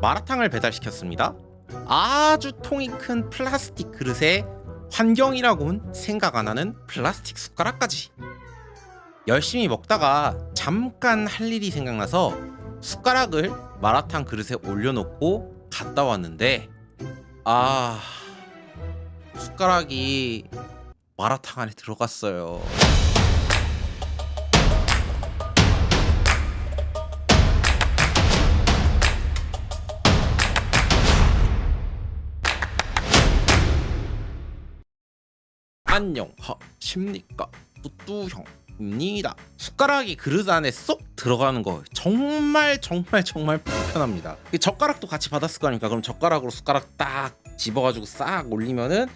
마라탕을 배달시켰습니다. 아주 통이 큰 플라스틱 그릇에 환경이라고는 생각 안 하는 플라스틱 숟가락까지. 열심히 먹다가 잠깐 할 일이 생각나서 숟가락을 마라탕 그릇에 올려놓고 갔다 왔는데 아 숟가락이 마라탕 안에 들어갔어요. 안녕하십니까? 뚜뚜형입니다. 숟가락이 그릇 안에 쏙 들어가는 거 정말 정말 정말 불편합니다. 이 젓가락도 같이 받았을 거 아닙니까? 그럼 젓가락으로 숟가락 딱 집어가지고 싹 올리면은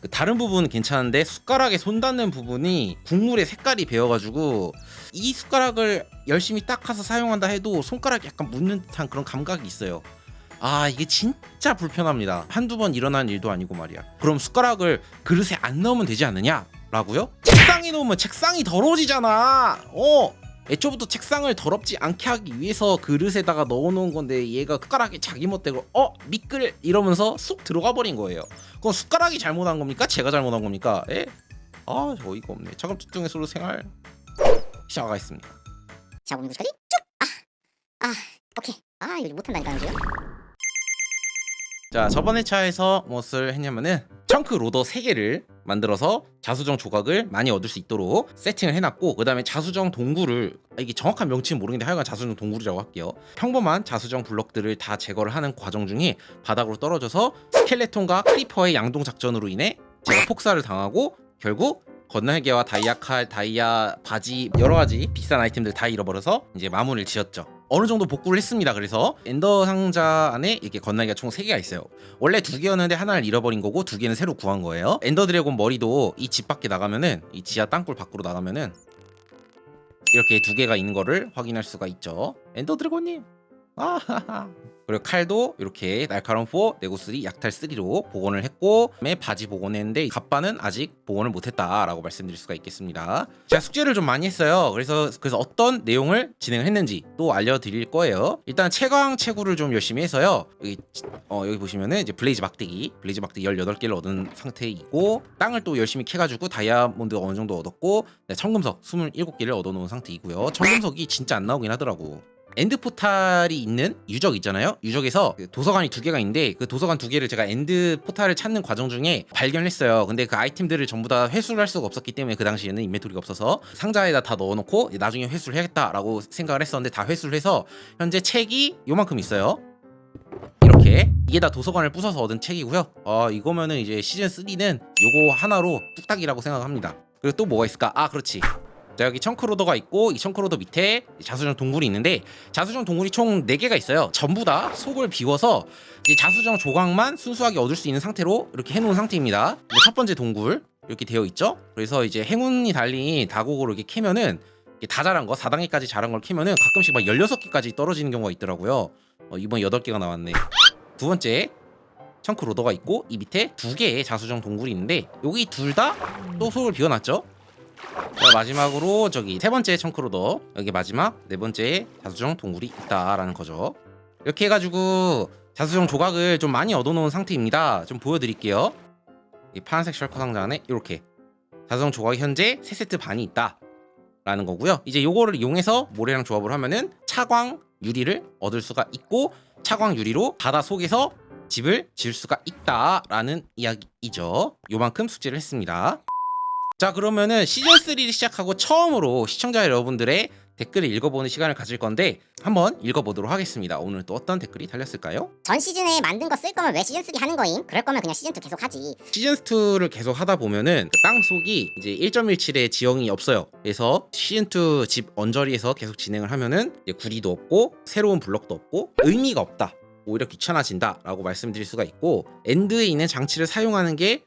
그 다른 부분은 괜찮은데 숟가락에 손 닿는 부분이 국물의 색깔이 배어가지고 이 숟가락을 열심히 닦아서 사용한다 해도 손가락이 약간 묻는 듯한 그런 감각이 있어요 아 이게 진짜 불편합니다 한두 번 일어난 일도 아니고 말이야 그럼 숟가락을 그릇에 안 넣으면 되지 않느냐 라고요? 책상에 놓으면 책상이 더러워지잖아 어 애초부터 책상을 더럽지 않게 하기 위해서 그릇에다가 넣어놓은 건데 얘가 숟가락이 자기 멋대로 어 미끌 이러면서 쏙 들어가 버린 거예요 그건 숟가락이 잘못한 겁니까? 제가 잘못한 겁니까? 에? 아 어이가 없네 차갑집중의 솔로 생활 시작하겠습니다 자 오늘 구까지 쭉! 아! 아 오케이 아 이거 못한다니까 요즘 자 저번 회차에서 무엇을 했냐면은 청크 로더 3개를 만들어서 자수정 조각을 많이 얻을 수 있도록 세팅을 해놨고 그 다음에 자수정 동굴을 아, 이게 정확한 명칭은 모르겠는데 하여간 자수정 동굴이라고 할게요 평범한 자수정 블럭들을 다 제거를 하는 과정 중에 바닥으로 떨어져서 스켈레톤과 크리퍼의 양동 작전으로 인해 제가 폭사를 당하고 결국 건날개와 다이아 칼, 다이아 바지 여러 가지 비싼 아이템들 다 잃어버려서 이제 마무리를 지었죠. 어느 정도 복구를 했습니다. 그래서 엔더 상자 안에 이렇게 건날개가 총 3개가 있어요. 원래 두 개였는데 하나를 잃어버린 거고 두 개는 새로 구한 거예요. 엔더 드래곤 머리도 이 집 밖에 나가면은 이 지하 땅굴 밖으로 나가면은 이렇게 두 개가 있는 거를 확인할 수가 있죠. 엔더 드래곤님. 아하하. 그리고 칼도 이렇게 날카로운 4, 네고 3, 약탈 3로 복원을 했고 그다음에 바지 복원했는데 갑바는 아직 복원을 못했다라고 말씀드릴 수가 있겠습니다. 제가 숙제를 좀 많이 했어요. 그래서 그래서 어떤 내용을 진행을 했는지 또 알려드릴 거예요. 일단 채광 채굴을 좀 열심히 해서요. 여기 어, 여기 보시면은 이제 블레이즈 막대기, 블레이즈 막대기 18개를 얻은 상태이고 땅을 또 열심히 캐가지고 다이아몬드 어느 정도 얻었고 네, 청금석 27개를 얻어놓은 상태이고요. 청금석이 진짜 안 나오긴 하더라고. 엔드 포탈이 있는 유적 있잖아요. 유적에서 그 도서관이 두 개가 있는데 그 도서관 두 개를 제가 엔드 포탈을 찾는 과정 중에 발견했어요. 근데 그 아이템들을 전부 다 회수를 할 수가 없었기 때문에 그 당시에는 인벤토리가 없어서 상자에다 다 넣어놓고 나중에 회수를 해야겠다라고 생각을 했었는데 다 회수를 해서 현재 책이 요만큼 있어요. 이렇게 이게 다 도서관을 부숴서 얻은 책이고요. 어 이거면은 이제 시즌 3는 요거 하나로 뚝딱이라고 생각합니다. 그리고 또 뭐가 있을까? 아 그렇지. 자 여기 청크로더가 있고 이 청크로더 밑에 자수정 동굴이 있는데 자수정 동굴이 총 4개가 있어요. 전부 다 속을 비워서 이제 자수정 조각만 순수하게 얻을 수 있는 상태로 이렇게 해놓은 상태입니다. 첫 번째 동굴 이렇게 되어 있죠? 그래서 이제 행운이 달린 다곡으로 이렇게 캐면은 다 자란 거 4단계까지 자란 걸 캐면은 가끔씩 막 16개까지 떨어지는 경우가 있더라고요. 어, 이번 8개가 나왔네. 두 번째 청크 로더가 있고 이 밑에 두 개의 자수정 동굴이 있는데 여기 둘 다 또 속을 비워놨죠 자, 마지막으로 저기 세 번째 청크로더 여기 마지막 네 번째 자수정 동굴이 있다라는 거죠. 이렇게 해가지고 자수정 조각을 좀 많이 얻어놓은 상태입니다. 좀 보여드릴게요. 이 파란색 셜커 상자 안에 이렇게 자수정 조각이 현재 3세트 반이 있다 라는 거고요. 이제 요거를 이용해서 모래랑 조합을 하면은 차광 유리를 얻을 수가 있고 차광 유리로 바다 속에서 집을 지을 수가 있다라는 이야기이죠. 요만큼 숙제를 했습니다. 자 그러면은 시즌 3를 시작하고 처음으로 시청자 여러분들의 댓글을 읽어보는 시간을 가질 건데 한번 읽어보도록 하겠습니다. 오늘 또 어떤 댓글이 달렸을까요? 전 시즌에 만든 거 쓸 거면 왜 시즌 3 하는 거임? 그럴 거면 그냥 시즌 2 계속 하지 시즌 2를 계속 하다 보면은 그땅 속이 이제 1.17의 지형이 없어요. 그래서 시즌 2 집 언저리에서 계속 진행을 하면은 이제 구리도 없고 새로운 블럭도 없고 의미가 없다. 오히려 귀찮아진다라고 말씀드릴 수가 있고 엔드에 있는 장치를 사용하는 게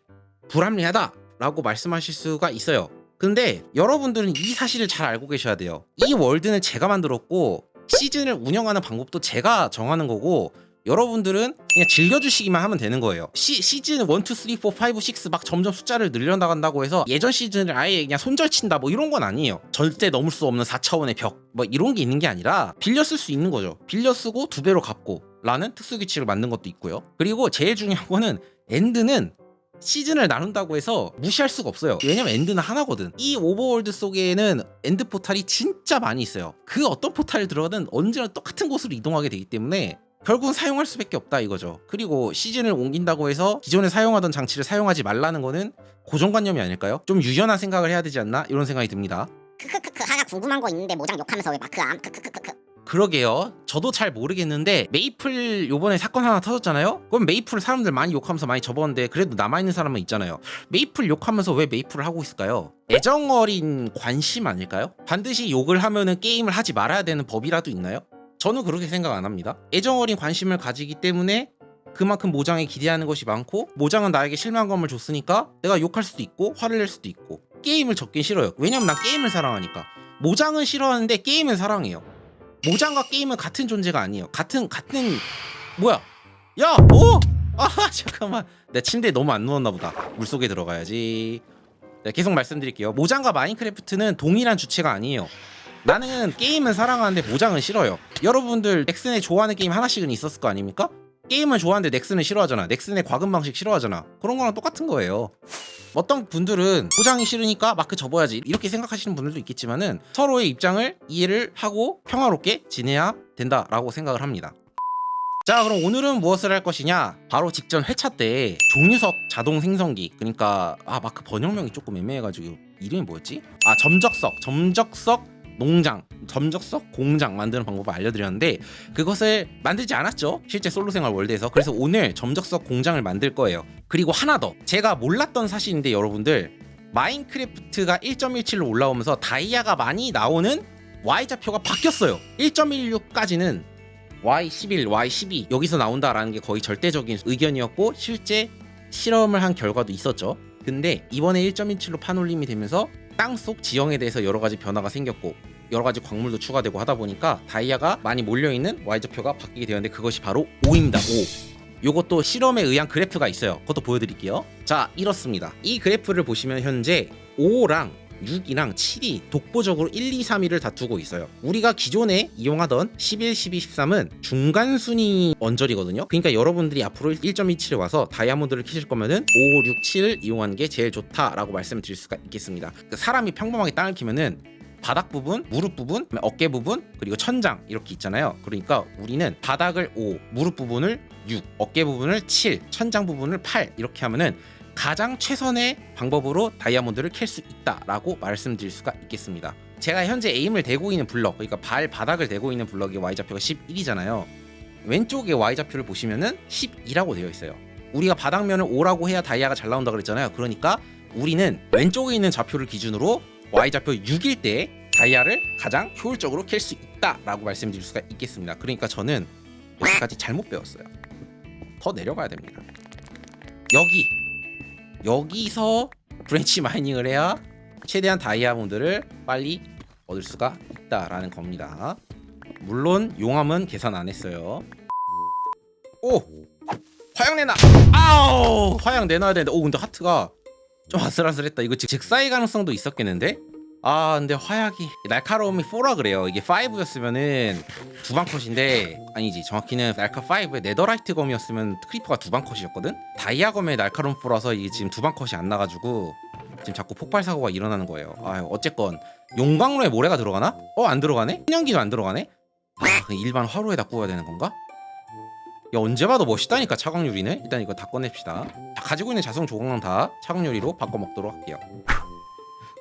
불합리하다. 라고 말씀하실 수가 있어요. 근데 여러분들은 이 사실을 잘 알고 계셔야 돼요. 이 월드는 제가 만들었고 시즌을 운영하는 방법도 제가 정하는 거고 여러분들은 그냥 즐겨주시기만 하면 되는 거예요. 시, 시즌 1, 2, 3, 4, 5, 6 막 점점 숫자를 늘려나간다고 해서 예전 시즌을 아예 그냥 손절친다 뭐 이런 건 아니에요. 절대 넘을 수 없는 4차원의 벽 뭐 이런 게 있는 게 아니라 빌려 쓸 수 있는 거죠. 빌려 쓰고 두 배로 갚고 라는 특수 규칙을 만든 것도 있고요. 그리고 제일 중요한 거는 엔드는 시즌을 나눈다고 해서 무시할 수가 없어요. 왜냐면 엔드는 하나거든. 이 오버월드 속에는 엔드 포탈이 진짜 많이 있어요. 그 어떤 포탈을 들어가든 언제나 똑같은 곳으로 이동하게 되기 때문에 결국은 사용할 수밖에 없다 이거죠. 그리고 시즌을 옮긴다고 해서 기존에 사용하던 장치를 사용하지 말라는 거는 고정관념이 아닐까요? 좀 유연한 생각을 해야 되지 않나 이런 생각이 듭니다. 크크크크 하나 궁금한 거 있는데 모장 욕하면서 왜 마크 암 크크크크크 그러게요. 저도 잘 모르겠는데 메이플 요번에 사건 하나 터졌잖아요. 그럼 메이플 사람들 많이 욕하면서 많이 접었는데 그래도 남아 있는 사람은 있잖아요. 메이플 욕하면서 왜 메이플을 하고 있을까요? 애정 어린 관심 아닐까요? 반드시 욕을 하면은 게임을 하지 말아야 되는 법이라도 있나요? 저는 그렇게 생각 안 합니다. 애정 어린 관심을 가지기 때문에 그만큼 모장에 기대하는 것이 많고 모장은 나에게 실망감을 줬으니까 내가 욕할 수도 있고 화를 낼 수도 있고 게임을 접긴 싫어요. 왜냐면 난 게임을 사랑하니까. 모장은 싫어하는데 게임은 사랑해요. 모장과 게임은 같은 존재가 아니에요. 같은 같은 뭐야? 야, 오! 아 잠깐만, 내 침대에 너무 안 누웠나 보다. 물 속에 들어가야지. 네, 계속 말씀드릴게요. 모장과 마인크래프트는 동일한 주체가 아니에요. 나는 게임은 사랑하는데 모장은 싫어요. 여러분들 넥슨에 좋아하는 게임 하나씩은 있었을 거 아닙니까? 게임을 좋아하는데 넥슨은 싫어하잖아. 넥슨의 과금 방식 싫어하잖아. 그런 거랑 똑같은 거예요. 어떤 분들은 포장이 싫으니까 마크 접어야지 이렇게 생각하시는 분들도 있겠지만은 서로의 입장을 이해를 하고 평화롭게 지내야 된다라고 생각을 합니다. 자 그럼 오늘은 무엇을 할 것이냐 바로 직전 회차 때 종유석 자동 생성기 그러니까 아 마크 번역명이 조금 애매해가지고 이름이 뭐였지 아 점적석 점적석 농장 점적석 공장 만드는 방법을 알려드렸는데 그것을 만들지 않았죠. 실제 솔로생활 월드에서. 그래서 오늘 점적석 공장을 만들 거예요. 그리고 하나 더. 제가 몰랐던 사실인데 여러분들 마인크래프트가 1.17로 올라오면서 다이아가 많이 나오는 Y좌표가 바뀌었어요. 1.16까지는 Y11, Y12 여기서 나온다라는 게 거의 절대적인 의견이었고 실제 실험을 한 결과도 있었죠. 근데 이번에 1.17로 판올림이 되면서 땅속 지형에 대해서 여러 가지 변화가 생겼고 여러 가지 광물도 추가되고 하다 보니까 다이아가 많이 몰려 있는 Y좌표가 바뀌게 되었는데 그것이 바로 5입니다. 5. 요것도 실험에 의한 그래프가 있어요. 그것도 보여드릴게요. 자, 이렇습니다. 이 그래프를 보시면 현재 5랑 6이랑 7이 독보적으로 1, 2, 3위를 다투고 있어요. 우리가 기존에 이용하던 11, 12, 13은 중간 순위 언저리거든요. 그러니까 여러분들이 앞으로 1.27에 와서 다이아몬드를 키실 거면은 5, 6, 7을 이용하는 게 제일 좋다라고 말씀드릴 수가 있겠습니다. 그 사람이 평범하게 땅을 키면은 바닥 부분, 무릎 부분, 어깨 부분, 그리고 천장 이렇게 있잖아요. 그러니까 우리는 바닥을 5, 무릎 부분을 6, 어깨 부분을 7, 천장 부분을 8 이렇게 하면은 가장 최선의 방법으로 다이아몬드를 캘 수 있다라고 말씀드릴 수가 있겠습니다. 제가 현재 에임을 대고 있는 블럭, 그러니까 발 바닥을 대고 있는 블럭의 Y 좌표가 11이잖아요. 왼쪽의 Y 좌표를 보시면은 12라고 되어 있어요. 우리가 바닥면을 5라고 해야 다이아가 잘 나온다 그랬잖아요. 그러니까 우리는 왼쪽에 있는 좌표를 기준으로 Y 좌표 6일 때 다이아를 가장 효율적으로 캘 수 있다라고 말씀드릴 수가 있겠습니다. 그러니까 저는 여기까지 잘못 배웠어요. 더 내려가야 됩니다. 여기 여기서 브랜치 마이닝을 해야 최대한 다이아몬드를 빨리 얻을 수가 있다라는 겁니다. 물론 용암은 계산 안 했어요. 오 화양 내놔. 아우 화양 내놔야 되는데 오 근데 하트가 좀 아슬아슬했다. 이거 즉- 즉사의 가능성도 있었겠는데? 아 근데 화약이 날카로움이 4라 그래요. 이게 5였으면은 두 방 컷인데 아니지 정확히는 날카 5의 네더라이트 검이었으면 크리퍼가 두 방 컷이었거든. 다이아 검의 날카로움 4라서 이게 지금 두 방 컷이 안 나가지고 지금 자꾸 폭발 사고가 일어나는 거예요. 아 어쨌건 용광로에 모래가 들어가나? 어 안 들어가네? 천연기도 안 들어가네? 아 일반 화로에다 구워야 되는 건가? 야 언제 봐도 멋있다니까 차광유리는 일단 이거 다 꺼냅시다. 자, 가지고 있는 자성 조각랑 다 차광유리로 바꿔 먹도록 할게요.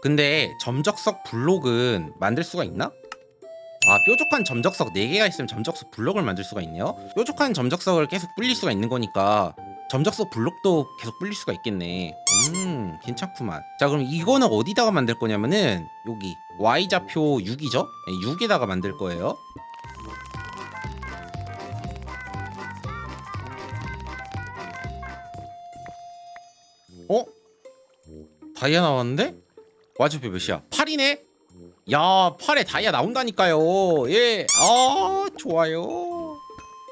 근데 점적석 블록은 만들 수가 있나? 아 뾰족한 점적석 4개가 있으면 점적석 블록을 만들 수가 있네요. 뾰족한 점적석을 계속 불릴 수가 있는 거니까 점적석 블록도 계속 불릴 수가 있겠네. 음 괜찮구만. 자 그럼 이거는 어디다가 만들 거냐면은 여기 Y좌표 6이죠? 6에다가 만들 거예요 다이아 나왔는데? Y좌표 몇이야? 8이네? 야 8에 다이아 나온다니까요 예, 아 좋아요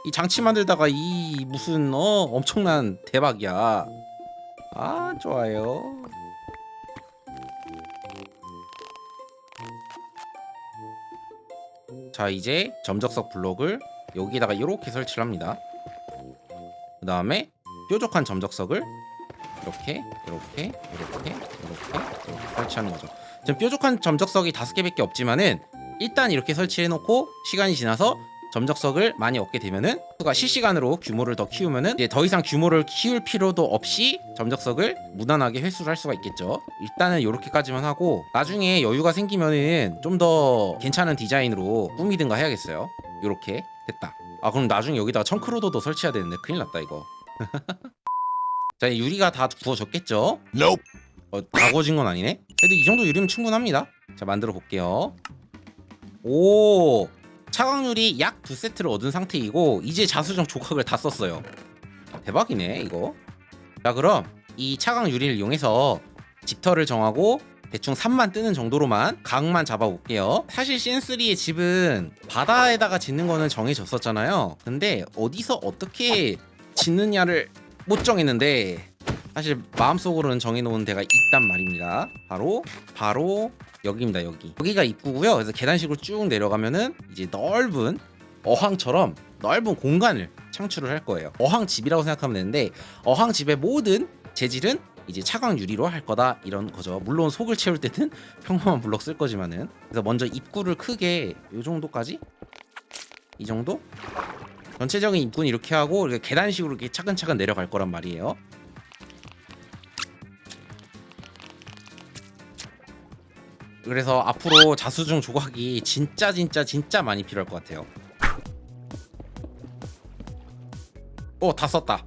이 장치 만들다가 이 무슨 어 엄청난 대박이야 아 좋아요 자 이제 점적석 블록을 여기다가 이렇게 설치를 합니다. 그 다음에 뾰족한 점적석을 이렇게 이렇게 이렇게 이렇게 이렇게 설치하는 거죠. 지금 뾰족한 점적석이 다섯 개밖에 없지만은 일단 이렇게 설치해 놓고 시간이 지나서 점적석을 많이 얻게 되면은 수가 실시간으로 규모를 더 키우면은 이제 더 이상 규모를 키울 필요도 없이 점적석을 무난하게 회수를 할 수가 있겠죠. 일단은 이렇게까지만 하고 나중에 여유가 생기면은 좀 더 괜찮은 디자인으로 꾸미든가 해야겠어요. 이렇게 됐다. 아 그럼 나중에 여기다가 청크로더도 설치해야 되는데 큰일 났다 이거. 자 유리가 다 부어졌겠죠? Nope. 어, 다 구워진 건 아니네. 그래도 이 정도 유리면 충분합니다. 자 만들어 볼게요. 오 차광유리 약 두 세트를 얻은 상태이고 이제 자수정 조각을 다 썼어요. 대박이네 이거. 자 그럼 이 차광 유리를 이용해서 집터를 정하고 대충 3만 뜨는 정도로만 각만 잡아볼게요. 사실 신3의 집은 바다에다가 짓는 거는 정해졌었잖아요. 근데 어디서 어떻게 짓느냐를 못 정했는데 사실 마음속으로는 정해놓은 데가 있단 말입니다. 바로 바로 여기입니다. 여기 여기가 입구고요. 그래서 계단식으로 쭉 내려가면은 이제 넓은 어항처럼 넓은 공간을 창출을 할 거예요. 어항 집이라고 생각하면 되는데 어항 집의 모든 재질은 이제 차광 유리로 할 거다 이런 거죠. 물론 속을 채울 때는 평범한 블럭 쓸 거지만은 그래서 먼저 입구를 크게 요 정도까지 이 정도 전체적인 입구는 이렇게 하고 이렇게 계단식으로 이렇게 차근차근 내려갈 거란 말이에요. 그래서 앞으로 자수중 조각이 진짜 진짜 진짜 많이 필요할 것 같아요. 어, 다 썼다.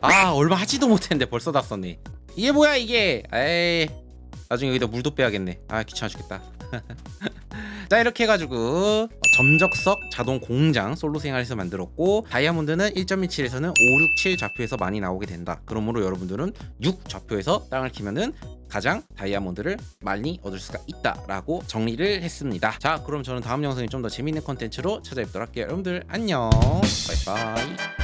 아, 얼마 하지도 못했는데 벌써 다 썼네. 이게 뭐야 이게? 에이, 나중에 여기다 물도 빼야겠네. 아, 귀찮아 죽겠다. 자 이렇게 해가지고 점적석 자동 공장 솔로 생활에서 만들었고 다이아몬드는 1.27에서는 5, 6, 7 좌표에서 많이 나오게 된다. 그러므로 여러분들은 6 좌표에서 땅을 키면은 가장 다이아몬드를 많이 얻을 수가 있다라고 정리를 했습니다. 자 그럼 저는 다음 영상에 좀 더 재밌는 컨텐츠로 찾아뵙도록 할게요. 여러분들 안녕. 바이바이.